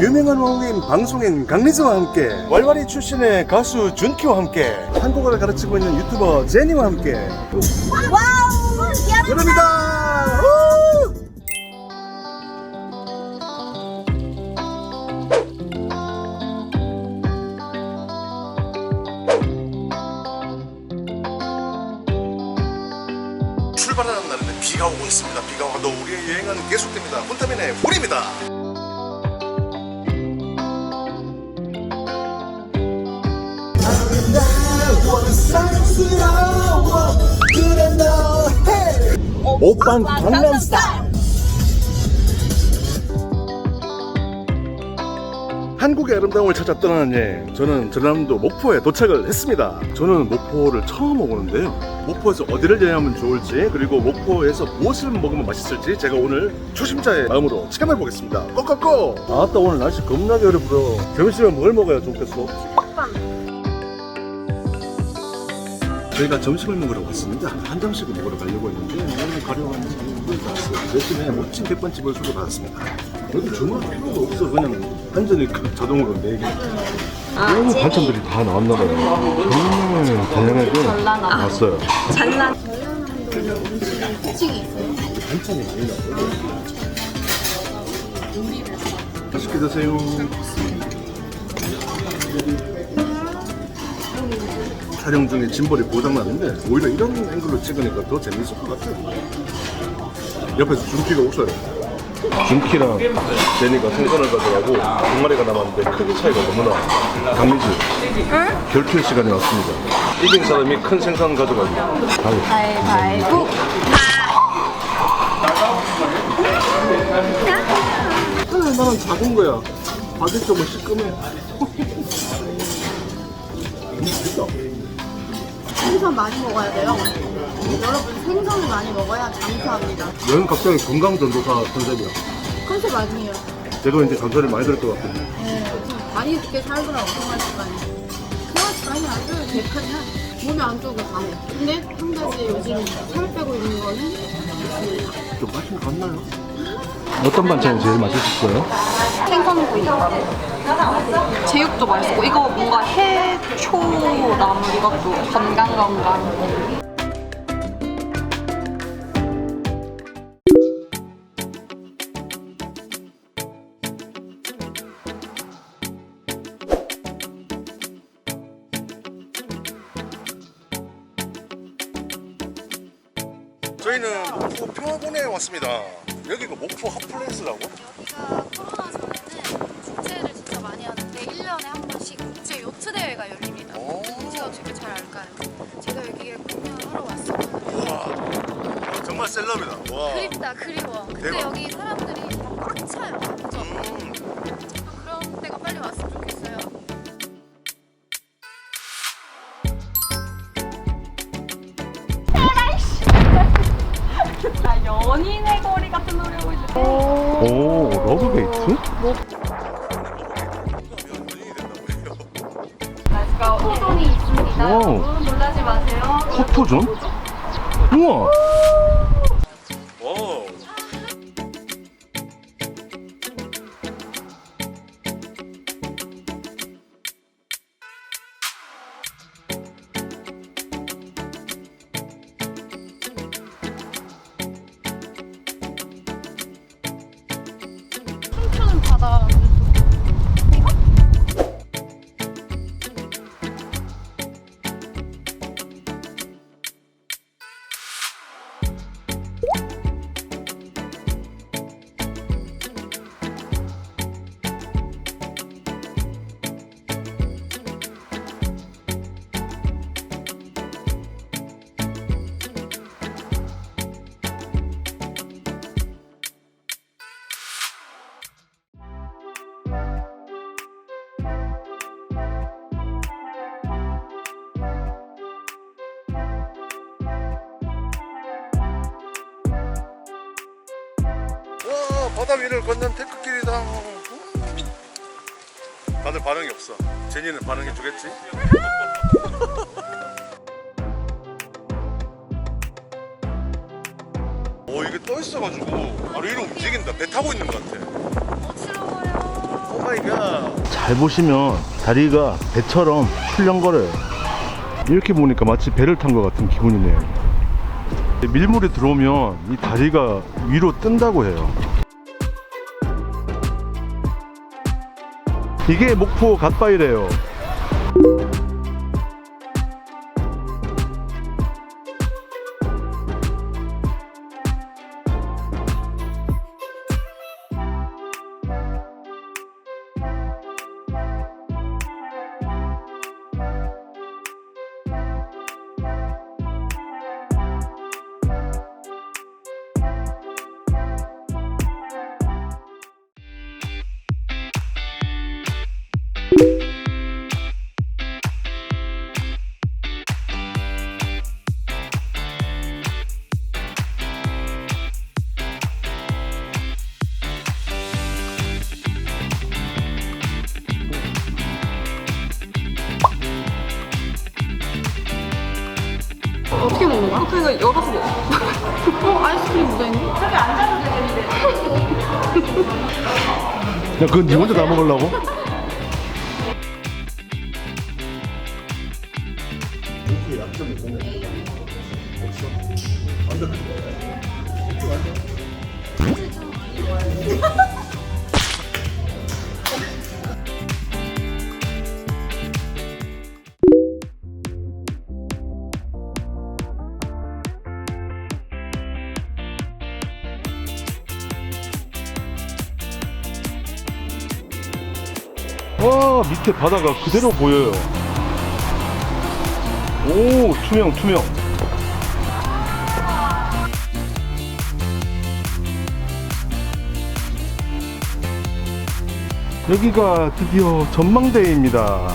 유명한 원어민 방송인 강리즈와 함께 왈왈이 출신의 가수 준키와 함께 한국어를 가르치고 있는 유튜버 제니와 함께 와우! 여러분이다 우! 출발하는 날인데 비가 오고 있습니다. 비가 와도 우리의 여행은 계속됩니다. 혼타민의 홀입니다. 오빤 강남스타일. 한국의 아름다움을 찾아 떠나는 여행 저는 전남도 목포에 도착을 했습니다. 저는 목포를 처음 오는데요. 목포에서 어디를 여행하면 좋을지 그리고 목포에서 무엇을 먹으면 맛있을지 제가 오늘 초심자의 마음으로 체험해 보겠습니다. 꼬꼬꼬 아따 오늘 날씨 겁나게 어렵어 점심에 뭘 먹어야 좋겠어? 저희가 점심을 먹으러 왔습니다. 한정식을 먹으러 가려고 했는데 오늘 가려고 하는 집을 갔어요. 대신에 멋진 백반집을 소개받았습니다. 여기 주문 필요가 없어 그냥 그 자동으로 네 개. 너무 반찬들이 다 나왔나 봐요. 정말 다양하게 나왔어요. 잘난 특징이 있어요? 반찬이 많이 나와요. 맛있게 드세요. 촬영 중에 짐벌이 고장났는데 오히려 이런 앵글로 찍으니까 더 재밌을 것 같아요. 옆에서 준키가 웃어요. 준키랑 제니가 생선을 가져가고 두 마리가 남았는데 크기 차이가 너무나 강미지 결투의 시간이 왔습니다. 이긴 사람이 큰 생선 가져가고 가위. 가위바위보 하늘 나는 작은 거야. 쪽은 시꺼매. 맛있다. 생선 많이 먹어야 돼요. 여러분 생선을 많이 먹어야 장수합니다. 여행 갑자기 건강 전도사 컨셉이야. 컨셉 아니에요. 제가 이제 강사를 많이 들을 것 같고. 네, 좀 많이 늦게 살더라고 생활습관이. 생활습관이 아주 개판이야. 몸이 안 좋은 거 다해 근데 한 가지 요즘 살 빼고 있는 거는 좀 맛이 갔나요? 어떤 반찬이 제일 맛있었어요? 생선구이 제육도 맛있고 이거 뭔가 해초 나물 이것도 건강 건강 저희는 목포 평화군에 왔습니다. 여기가 목포 핫플레이스라고? 여기가 코로나 전에는 축제를 진짜 많이 하는데 1년에 한 번씩 국제 요트 대회가 열립니다. 오. 제가 되게 잘 알까요? 제가 여기에 공연을 하러 왔었거든요. 우와. 정말 셀럽이다. 와. 그립다 그리워. 근데 대박. 여기 사람들이 꽉 차요. 러브게이트? 포존이 있습니다. 와우. 여러분 놀라지 마세요. 포토존? 우와! 와. 바다 위를 걷는 테크길이다. 다들 반응이 없어. 제니는 반응해 주겠지? 오 이게 떠 있어가지고 바로 위로 움직인다. 배 타고 있는 것 같아. 어지러워요. 오 마이 야. 잘 보시면 다리가 배처럼 출렁거려요. 이렇게 보니까 마치 배를 탄 것 같은 기분이네요. 밀물이 들어오면 이 다리가 위로 뜬다고 해요. 이게 목포 갓바위래요. 어떻게 먹는 거야? 그러니까 열어서 먹어. 어, 아이스크림 묻어있네? 야, 그건 니 혼자 다 먹으려고? 와, 밑에 바다가 그대로 보여요. 오, 투명, 투명. 여기가 드디어 전망대입니다.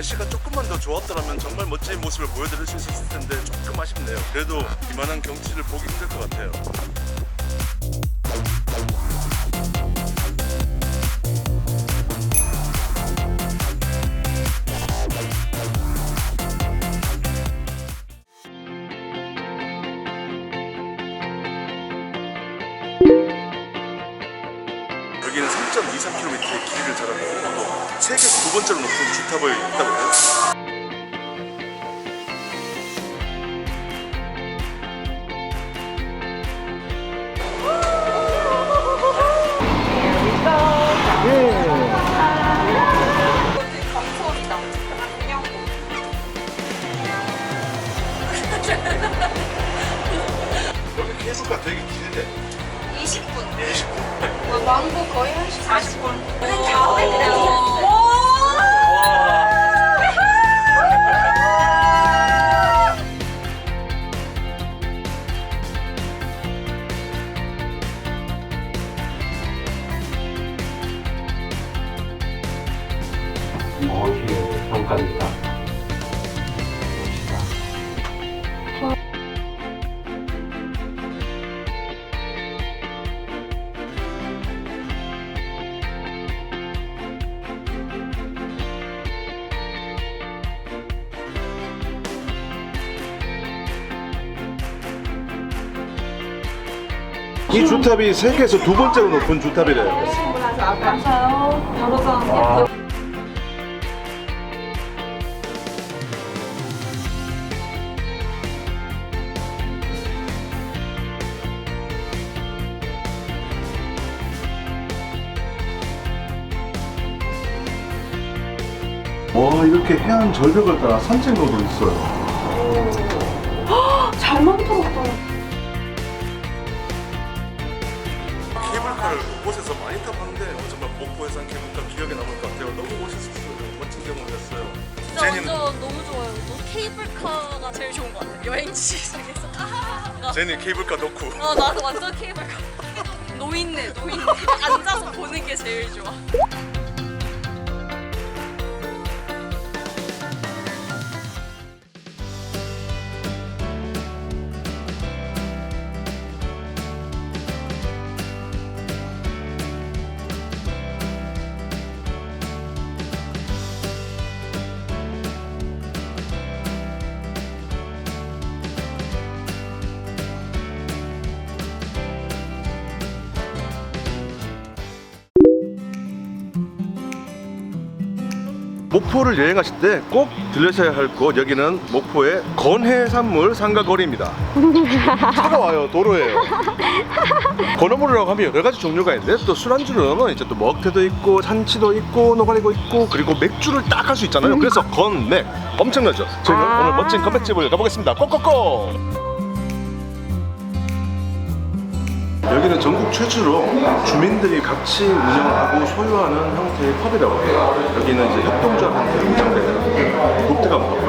날씨가 조금만 더 좋았더라면 정말 멋진 모습을 보여드릴 수 있었을 텐데 조금 아쉽네요. 그래도 이만한 경치를 보기 힘들 것 같아요. 여기는 3.23km의 길이를 자랑하고 또 세계에서 두 번째로 높은 주탑을 있다고 해요. 이 주탑이 세계에서 두 번째로 높은 주탑이래요. 와 이렇게 해안 절벽을 따라 산책로도 있어요. 잘 만들었다. 곳곳에서 많이 타봤는데 어, 정말 목포 해상 케이블카 기억에 남을 것 같아요. 너무 멋있었어요. 멋진 경험이었어요. 진짜 완전 너무 좋아요. 또 케이블카가 제일 좋은 것 같아요. 여행지 중에서. 나, 제니 케이블카 덕후. 어, 나도 완전 케이블카. 노인네, 노인네. 앉아서 보는 게 제일 좋아. 목포를 여행하실 때 꼭 들르셔야 할 곳 여기는 목포의 건해산물 상가거리입니다. 차가 와요 도로에요. 건어물이라고 하면 여러 가지 종류가 있는데 또 술안주는 이제 또 먹태도 있고 산치도 있고 노가리도 있고 그리고 맥주를 딱 할 수 있잖아요. 그래서 건맥 엄청나죠. 저희는 아. 오늘 멋진 건맥집을 가보겠습니다. 꼭꼭꼭. 여기는 전국 최초로 주민들이 같이 운영하고 소유하는 형태의 펍이라고 해요. 여기는 이제 협동조합 형태로 운영되는 독특한 펍.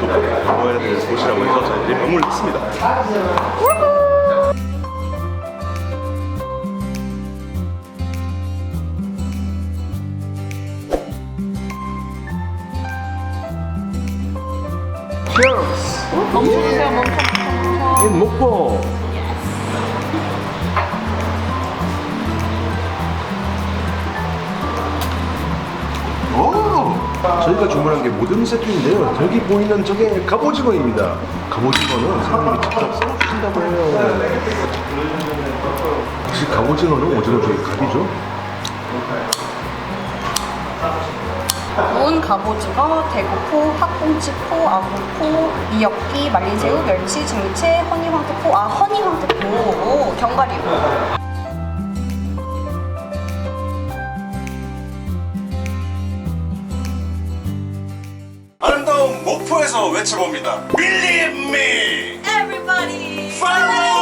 또꼭 가봐야 될 곳이라고 해서 저희들이 방문을 했습니다. Cheers! 멈춰 저희가 주문한 게 모든 세트인데요. 저기 보이는 저게 갑오징어입니다. 갑오징어는 사장님이 직접 써주신다고 해요. 혹시 갑오징어는 오징어 중에 갑이죠? 구운 갑오징어, 대구포, 학꽁치포, 아구포, 미역기, 말린 새우, 멸치, 중채, 허니 황태포. 아, 허니 황태포. 오, 견과류. 목포에서 외쳐봅니다. Believe me! Everybody! Follow